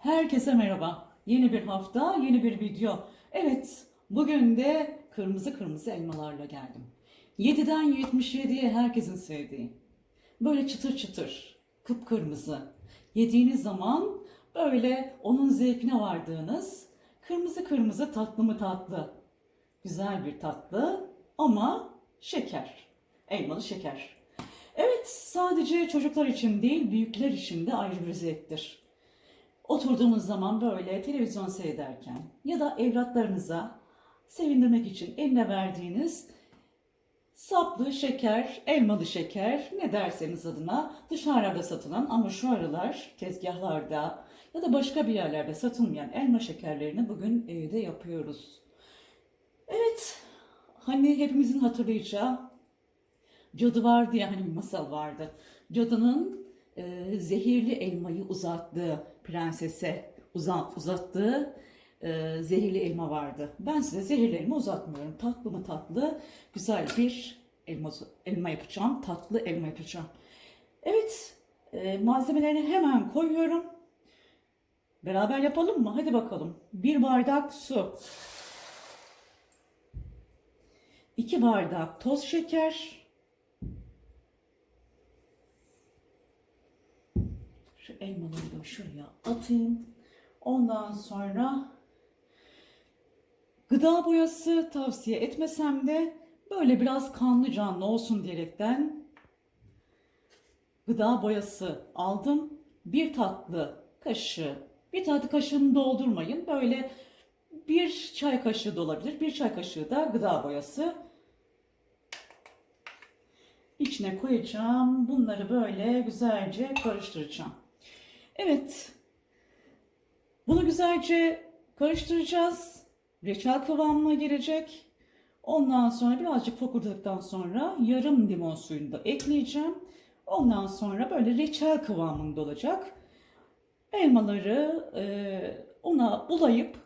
Herkese merhaba. Yeni bir hafta, yeni bir video. Evet, bugün de kırmızı kırmızı elmalarla geldim. 7'den 77'ye herkesin sevdiği. Böyle çıtır çıtır, kıpkırmızı. Yediğiniz zaman böyle onun zevkine vardığınız kırmızı kırmızı tatlı mı tatlı. Güzel bir tatlı ama şeker. Elmalı şeker. Evet, sadece çocuklar için değil, büyükler için de ayrı bir zevktir. Oturduğumuz zaman böyle televizyon seyrederken ya da evlatlarınıza sevindirmek için eline verdiğiniz saplı şeker, elmalı şeker ne derseniz adına dışarıda satılan ama şu aralar tezgahlarda ya da başka bir yerlerde satılmayan elma şekerlerini bugün evde yapıyoruz. Evet, hani hepimizin hatırlayacağı cadı vardı ya hani bir masal vardı. Cadının e, zehirli elmayı uzattığı prensese uza, uzattığı e, zehirli elma vardı. Ben size zehirli elma uzatmıyorum. Tatlı mı tatlı güzel bir elma, elma yapacağım. Tatlı elma yapacağım. Evet e, malzemelerini hemen koyuyorum. Beraber yapalım mı? Hadi bakalım. Bir bardak su. 2 bardak toz şeker. Şu elmaları da şuraya atayım. Ondan sonra gıda boyası tavsiye etmesem de böyle biraz kanlı canlı olsun diyerekten gıda boyası aldım. Bir tatlı kaşığı, bir tatlı kaşığını doldurmayın. Böyle bir çay kaşığı da olabilir. Bir çay kaşığı da gıda boyası. İçine koyacağım. Bunları böyle güzelce karıştıracağım. Evet. Bunu güzelce karıştıracağız. Reçel kıvamına gelecek. Ondan sonra birazcık fokurdadıktan sonra yarım limon suyunu da ekleyeceğim. Ondan sonra böyle reçel kıvamında olacak. Elmaları e, ona bulayıp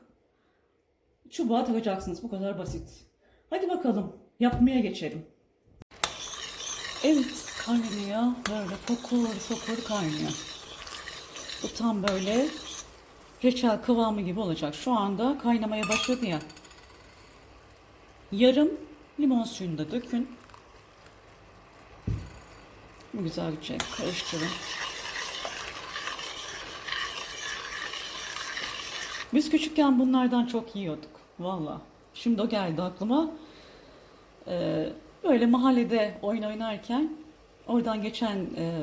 çubuğa takacaksınız. Bu kadar basit. Hadi bakalım yapmaya geçelim. Evet kaynıyor. Böyle fokur fokur kaynıyor. Bu tam böyle reçel kıvamı gibi olacak. Şu anda kaynamaya başladı ya. Yarım limon suyunu da dökün. Bu güzelce karıştırın. Biz küçükken bunlardan çok yiyorduk. Valla. Şimdi o geldi aklıma. Ee, böyle mahallede oyun oynarken oradan geçen e,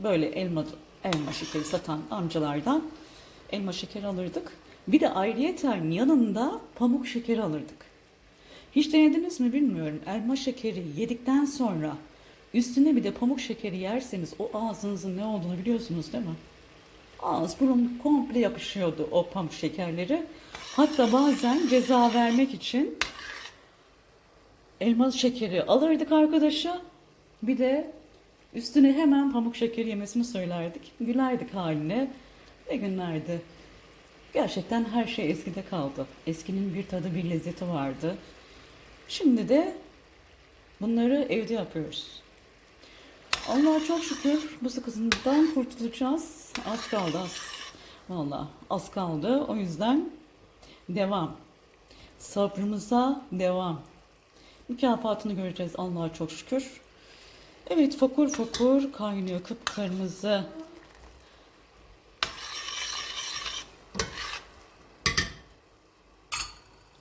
böyle elma elma şekeri satan amcalardan elma şekeri alırdık. Bir de ayrıyeten yanında pamuk şekeri alırdık. Hiç denediniz mi bilmiyorum. Elma şekeri yedikten sonra üstüne bir de pamuk şekeri yerseniz o ağzınızın ne olduğunu biliyorsunuz değil mi? Ağız burun komple yapışıyordu o pamuk şekerleri. Hatta bazen ceza vermek için elma şekeri alırdık arkadaşa. Bir de üstüne hemen pamuk şekeri yemesini söylerdik. Gülerdik haline. Ne günlerdi. Gerçekten her şey eskide kaldı. Eskinin bir tadı bir lezzeti vardı. Şimdi de bunları evde yapıyoruz. Allah'a çok şükür bu sıkıntıdan kurtulacağız. Az kaldı az. Valla az kaldı. O yüzden devam. Sabrımıza devam. Mükafatını göreceğiz Allah'a çok şükür. Evet fokur fokur kaynıyor kıpkırmızı.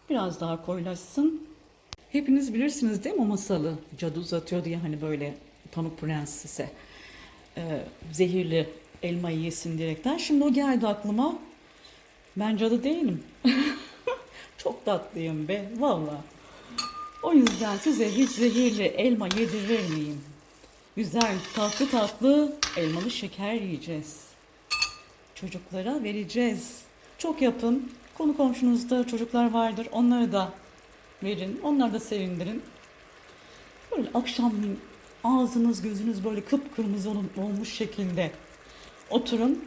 Biraz daha koyulaşsın. Hepiniz bilirsiniz değil mi o masalı? Cadı uzatıyordu ya hani böyle Pamuk Prenses'e. Ee, zehirli elmayı yesin diyerekten. Şimdi o geldi aklıma. Ben cadı değilim. Çok tatlıyım be valla. O yüzden size hiç zehirli elma yedirir miyim? Güzel tatlı tatlı elmalı şeker yiyeceğiz. Çocuklara vereceğiz. Çok yapın. Konu komşunuzda çocuklar vardır. Onları da verin. Onları da sevindirin. Böyle akşamleyin ağzınız gözünüz böyle kıpkırmızı ol- olmuş şekilde oturun.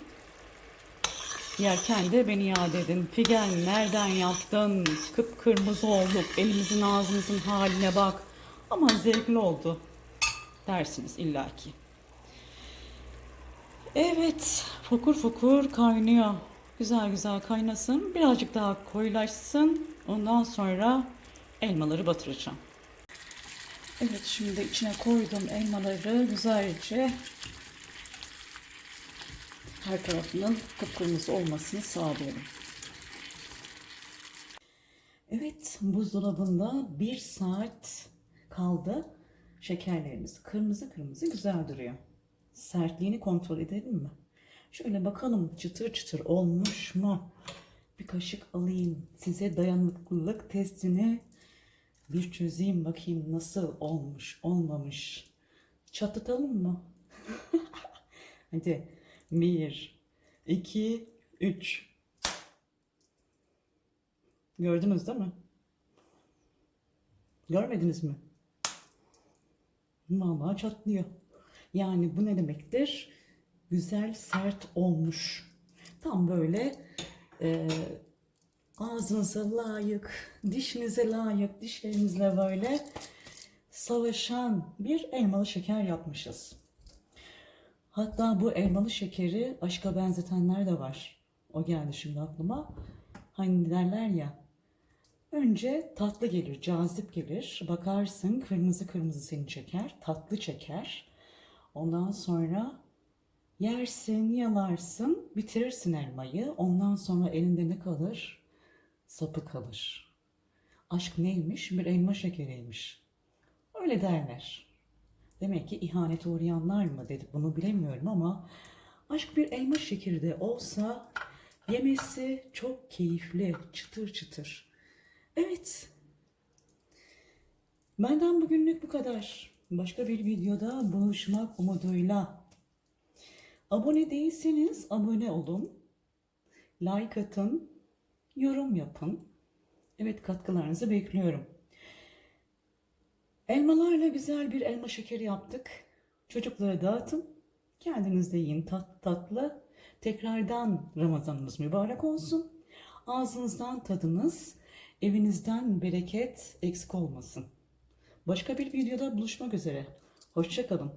Yerken de beni yad edin. Figen nereden yaptın? Kıpkırmızı olduk. Elimizin ağzımızın haline bak. Ama zevkli oldu. Dersiniz illaki. Evet. Fokur fokur kaynıyor. Güzel güzel kaynasın. Birazcık daha koyulaşsın. Ondan sonra elmaları batıracağım. Evet şimdi içine koydum elmaları güzelce her tarafının kıpkırmızı olmasını sağlıyorum. Evet buzdolabında bir saat kaldı. Şekerlerimiz kırmızı kırmızı güzel duruyor. Sertliğini kontrol edelim mi? Şöyle bakalım çıtır çıtır olmuş mu? Bir kaşık alayım. Size dayanıklılık testini bir çözeyim bakayım nasıl olmuş olmamış. Çatlatalım mı? Hadi. Bir, iki, üç. Gördünüz değil mi? Görmediniz mi? Vallahi çatlıyor. Yani bu ne demektir? Güzel sert olmuş. Tam böyle e, ağzınıza layık, dişinize layık, dişlerinizle böyle savaşan bir elmalı şeker yapmışız. Hatta bu elmalı şekeri aşka benzetenler de var. O geldi şimdi aklıma. Hani derler ya. Önce tatlı gelir, cazip gelir. Bakarsın kırmızı kırmızı seni çeker, tatlı çeker. Ondan sonra yersin, yalarsın, bitirirsin elmayı. Ondan sonra elinde ne kalır? Sapı kalır. Aşk neymiş? Bir elma şekeriymiş. Öyle derler. Demek ki ihanete uğrayanlar mı dedik bunu bilemiyorum ama aşk bir elma şekeri de olsa yemesi çok keyifli, çıtır çıtır. Evet. Benden bugünlük bu kadar. Başka bir videoda buluşmak umuduyla. Abone değilseniz abone olun. Like atın. Yorum yapın. Evet katkılarınızı bekliyorum. Elmalarla güzel bir elma şekeri yaptık. Çocuklara dağıtın. Kendiniz de yiyin tat, tatlı. Tekrardan Ramazanımız mübarek olsun. Ağzınızdan tadınız, evinizden bereket eksik olmasın. Başka bir videoda buluşmak üzere. Hoşçakalın.